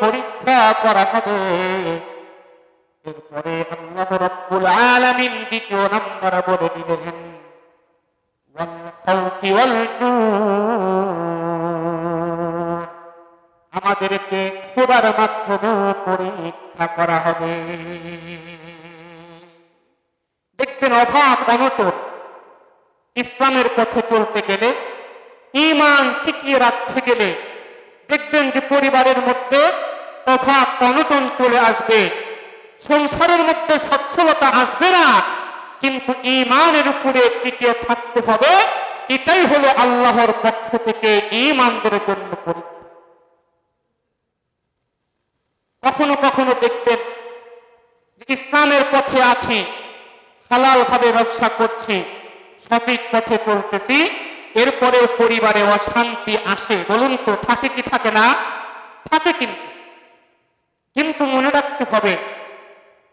পরীক্ষা করা হবে। এরপরে আল্লাহ রব্বুল আলামিন দ্বিতীয় নাম্বার বলে দিলেন। আমাদেরকে খোদার মাধ্যমে পরীক্ষা করা হবে। দেখবেন অভাব অনটন। ইসলামের পথে চলতে গেলে ইমান টিকিয়ে রাখতে গেলে দেখবেন যে পরিবারের মধ্যে অভাব, অনটন চলে আসবে। সংসারের মধ্যে সচ্ছলতা আসবে না। কিন্তু ইমানের উপরে টিকে থাকতে হবে। এটাই হলো আল্লাহর পক্ষ থেকে ইমানদের জন্য পরীক্ষা। কখনো কখনো দেখবেন ইসলামের পথে আছি হালাল ভাবে ব্যবসা করছি, সঠিক পথে চলতেছি। এরপরেও পরিবারে অশান্তি আসে, বলুন তো, থাকে কি থাকে না? থাকে কিন্তু। কিন্তু মনে রাখতে হবে,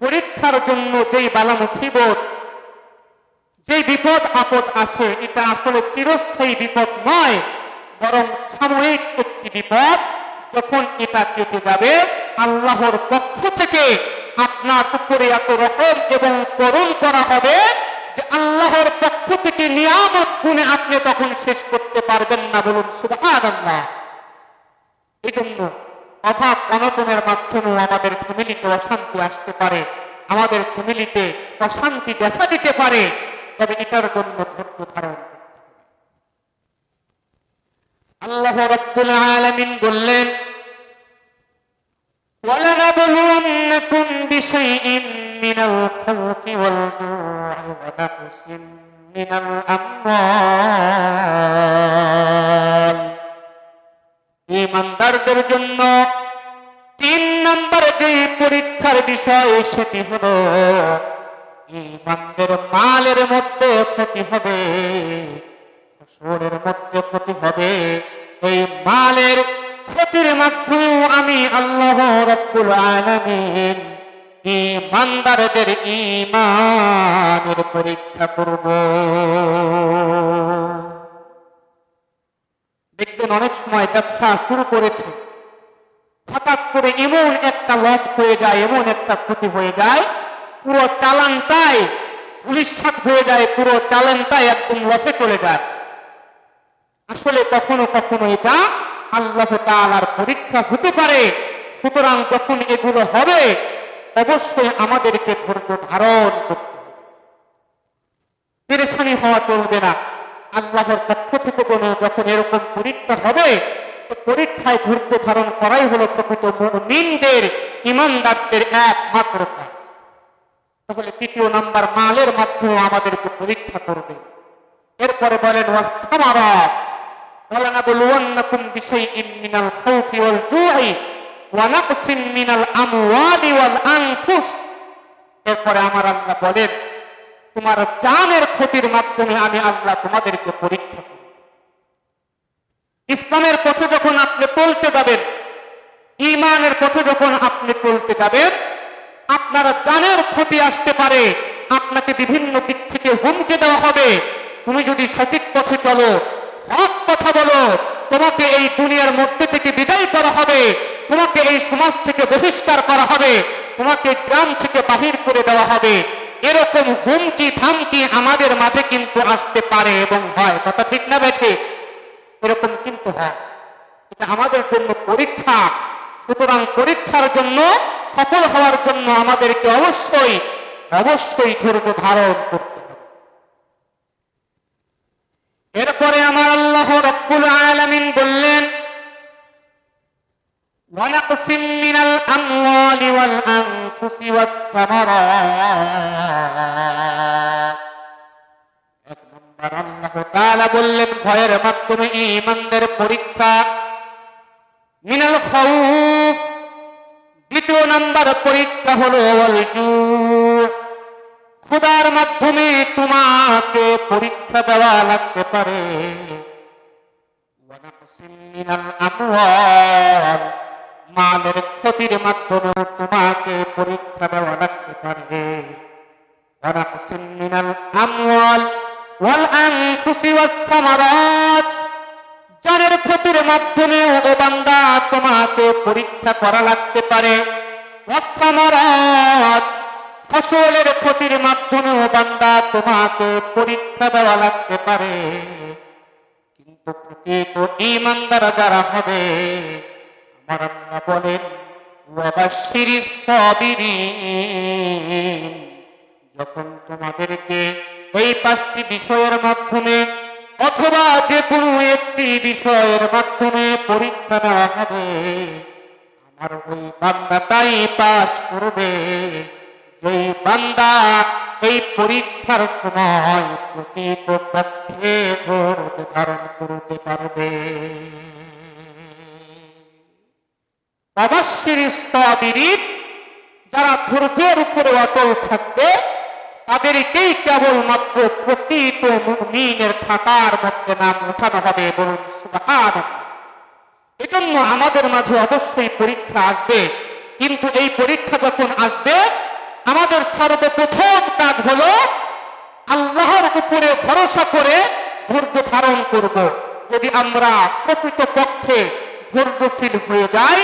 পরীক্ষার জন্য যেই বালা মুসিবত যে বিপদ আপদ আসে, এটা আসলে চিরস্থায়ী বিপদ নয়, বরং সাময়িক একটি বিপদ, যখন এটা কেটে যাবে, আল্লাহর পক্ষ থেকে আপনার উপরে এত রকম এবং করণ করা হবে যে আল্লাহর পক্ষ থেকে নিয়ামত গুণে আপনি তখন শেষ করতে পারবেন না বলুন সুবহানাল্লাহ এই জন্য অভাব অনটনের মাধ্যমে আমাদের ফ্যামিলিতে অশান্তি আসতে পারে আমাদের ফ্যামিলিতে অশান্তি দেখা দিতে পারে তবে এটার জন্য ধৈর্য ধারণ করতে হবে। আল্লাহ রব্বুল আলামিন বললেন ولنبلونكم بشيء من الخوف والجوع ونقص من الأموال ইমানদারদের জন্য তিন নম্বর যে পরীক্ষার বিষয় সেটি হলো ইমানদের মালের মধ্যে ক্ষতি হবে ফসলের মধ্যে ক্ষতি হবে এই মালের ক্ষতির মাধ্যমে আমি আল্লাহ রব্বুল আলামিন ইমানদারদের ইমানের পরীক্ষা করব। দেখবেন অনেক সময় ব্যবসা শুরু করেছে, হঠাৎ করে এমন একটা লস হয়ে যায়, এমন একটা ক্ষতি হয়ে যায়, পুরো চালানটাই পুলিশাত হয়ে যায়, পুরো চালানটাই একদম লসে চলে যায়। আসলে কখনো কখনো এটা আল্লাহ তাআলার পরীক্ষা হতে পারে, সুতরাং যখন এগুলো হবে অবশ্যই আমাদেরকে ধৈর্য ধারণ করতে পেরেশানি হওয়া চলবে না। আল্লাহর পক্ষ থেকে কোনো যখন এরকম পরীক্ষা হবে পরীক্ষায় ধৈর্য ধারণ করাই হলো প্রকৃত মিনদের ইমানদারদের একমাত্র কাজ। তাহলে তৃতীয় নাম্বার মালের মাধ্যমে আমাদেরকে পরীক্ষা করবে। এরপরে বলেন ওয়াসমারাত বলেন বলুন নতুন বিষয় মিনাল খাউফি ওয়াল জুই। ওয়ানাকসিম মিনাল আমওয়ালি ওয়াল আনফুস। এরপরে আমার আল্লাহ বলেন, তোমার জানের ক্ষতির মাধ্যমে আমি আল্লাহ তোমাদেরকে পরীক্ষা ইসলামের পথে যখন আপনি চলতে যাবেন ইমানের পথে যখন আপনি চলতে যাবেন, আপনার জানের ক্ষতি আসতে পারে, আপনাকে বিভিন্ন দিক থেকে হুমকে দেওয়া হবে। তুমি যদি সঠিক পথে চলো হক কথা বলো, তোমাকে এই দুনিয়ার মধ্যে থেকে বিদায় করা হবে। তোমাকে এই সমাজ থেকে বহিষ্কার করা হবে, তোমাকে গ্রাম থেকে বাহির করে দেওয়া হবে। এরকম হুমকি থামকি আমাদের মাঝে কিন্তু আসতে পারে এবং হয়। কথা ঠিক না বেঠে? এরকম কিন্তু হয়। এটা আমাদের জন্য পরীক্ষা। সুতরাং পরীক্ষার জন্য, সফল হওয়ার জন্য আমাদেরকে অবশ্যই অবশ্যই ধৈর্য ধারণ করতে হবে। এরপরে আমার আল্লাহ ونقص من الأموال والأنفس والثمرات এক নম্বর আল্লাহ তাআলা বললেন ভয়ের মাধ্যমে ঈমানদের পরীক্ষা মিনাল খাউফ দ্বিতীয় নাম্বার পরীক্ষা হলো ওয়াল জু' ক্ষুধার মাধ্যমে তোমাকে পরীক্ষা দেওয়া লাগতে পারে ওয়ানাকসিম মিনাল আমওয়াল মালের ক্ষতির মাধ্যমে তোমাকে পরীক্ষা দেওয়া লাগতে পারে। ওয়ানাকসিম মিনাল আমওয়াল ওয়াল আনফুসি জানের ক্ষতির মাধ্যমে ও বান্দা তোমাকে পরীক্ষা করা লাগতে পারে। ফসলের ক্ষতির মাধ্যমে ও বান্দা তোমাকে পরীক্ষা দেওয়া লাগতে পারে। কিন্তু প্রকৃত ইমানদার যারা হবে আল্লাহ বলেন যখন তোমাদেরকে এই পাঁচটি বিষয়ের মাধ্যমে অথবা যে কোনো একটি বিষয়ের মাধ্যমে পরীক্ষা দেওয়া হবে, আমার ওই বান্দা তাই পাস করবে। যেই বান্দা এই পরীক্ষার সময় প্রকৃত পক্ষে ধারণ করতে পারবে। যারা ধৈর্যের উপরে অটল থাকবে, তাদেরকেই কেবলমাত্র প্রকৃত মুমিনের খাতার মধ্যে নাম উঠানো হবে বলুন এজন্য আমাদের মাঝে অবশ্যই পরীক্ষা আসবে। কিন্তু এই পরীক্ষা যখন আসবে, আমাদের সর্বপ্রথম কাজ হলো আল্লাহর উপরে ভরসা করে ধৈর্য ধারণ করব। যদি আমরা প্রকৃত পক্ষে ধৈর্যশীল হয়ে যাই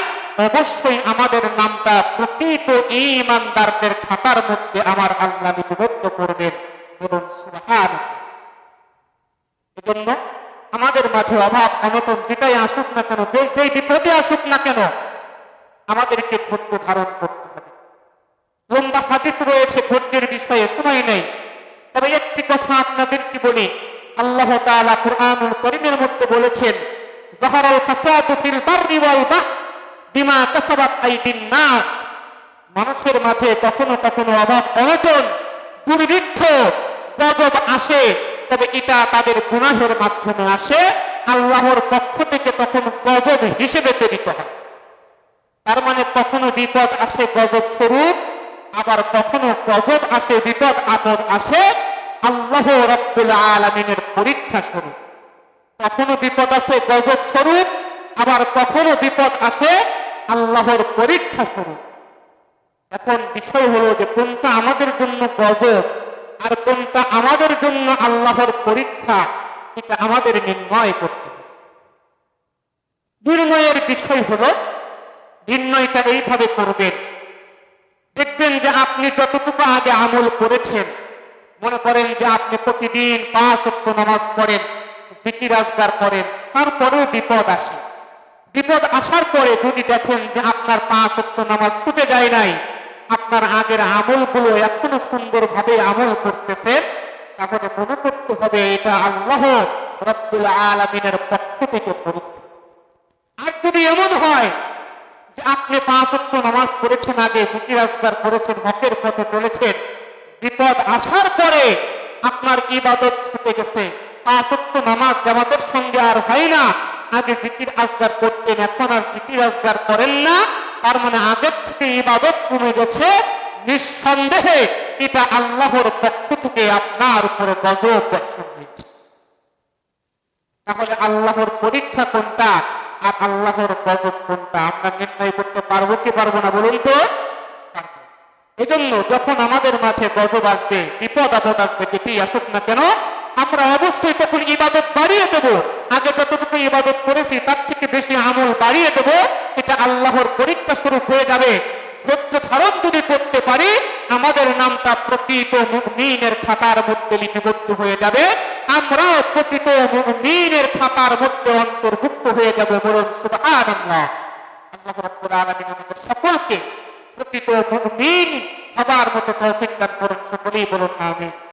অবশ্যই আমাদের নামটা প্রকৃত ইমানদারদের খাতার মধ্যে আমার আল্লাহ লিপিবদ্ধ করবেন বলুন সুবহান এজন্য আমাদের মাঝে অভাব অনটন যেটাই আসুক না কেন যেই বিপদে আসুক না কেন, আমাদেরকে ধৈর্য ধারণ করতে হবে। লম্বা হাদিস রয়েছে, ধৈর্যের বিষয়ে সময় নেই। তবে একটি কথা আপনাদেরকে বলি, আল্লাহ তাআলা কুরআনুল করিমের মধ্যে বলেছেন, যাহারাল ফাসাদু ফিল বাররি ওয়াল বিমা কাসাবাত আইদিন নাস। মানুষের মাঝে কখনো কখনো অভাব অনটন, দুর্ভিক্ষ, গজব আসে, তবে এটা তাদের গুনাহের মাধ্যমে আসে। আল্লাহর পক্ষ থেকে তখন গজব হিসেবে প্রেরিত হয়। তার মানে কখনো বিপদ আসে, গজব স্বরূপ। আবার কখনো গজব আসে, বিপদ আপদ আসে, আল্লাহ রব্বুল আলমিনের পরীক্ষা স্বরূপ। কখনো বিপদ আসে, গজব স্বরূপ। আবার কখনো বিপদ আসে আল্লাহর পরীক্ষা স্বরূপ এখন বিষয় হলো যে কোনটা আমাদের জন্য গজব আর কোনটা আমাদের জন্য আল্লাহর পরীক্ষা, এটা আমাদের নির্ণয় করতে হবে। নির্ণয়ের বিষয় হলো, নির্ণয়টা এইভাবে করবেন। দেখবেন যে আপনি যতটুকু আগে আমল করেছেন, মনে করেন যে আপনি প্রতিদিন পাঁচ নামাজ পড়েন, জিকির আজগার করেন, তারপরেও বিপদ আসে। বিপদ আসার পরে যদি দেখেন যে আপনার পাঁচ অক্ট নামাজ ছুটে যায় নাই, আপনার আগের আমলগুলো এখনও সুন্দরভাবে আমল করতেছে, তাহলে মনে করতে হবে এটা আল্লাহ রব্বুল আলমিনের পক্ষ থেকে আর যদি এমন হয় যে আপনি পাঁচ অক্ট নামাজ পড়েছেন আগে, জিকির আজগার করেছেন, হকের পথে চলেছেন, বিপদ আসার পরে আপনার ইবাদত ছুটে গেছে পাঁচ অক্ট নামাজ জামাতের সঙ্গে আর হয় না। আগে জিকির আজগার করতেন, এখন আর জিকির আজগার করেন না। তার মানে আগের থেকে ইবাদত কমে গেছে। নিঃসন্দেহে এটা আল্লাহর পক্ষ থেকে আপনার উপরে গজব বর্ষণ হয়েছে। তাহলে আল্লাহর পরীক্ষা কোনটা আর আল্লাহর গজব কোনটা? আমরা নির্ণয় করতে পারব কি পারব না বলুন তো। এজন্য যখন আমাদের মাঝে গজব আসবে, বিপদ আপদ আসবে, যেটি আসুক না কেন আমরা অবশ্যই তখন ইবাদত বাড়িয়ে দেব। আগে যতটুকু ইবাদত করেছি, তার থেকে বেশি আমল বাড়িয়ে দেব। এটা আল্লাহর পরীক্ষা স্বরূপ হয়ে যাবে। ধৈর্য ধারণ যদি করতে পারি, আমাদের নামটা প্রকৃত মুমিনের খাতার মধ্যে লিপিবদ্ধ হয়ে যাবে। আমরাও প্রকৃত মুমিনের খাতার মধ্যে অন্তর্ভুক্ত হয়ে যাব বলুন, সুবহানাল্লাহ। আল্লাহ রাব্বুল আলামিন আমাদের সকলকে প্রকৃত মুমিন হবার মতো তৌফিক দান করুন, সকলেই বলুন, আমিন।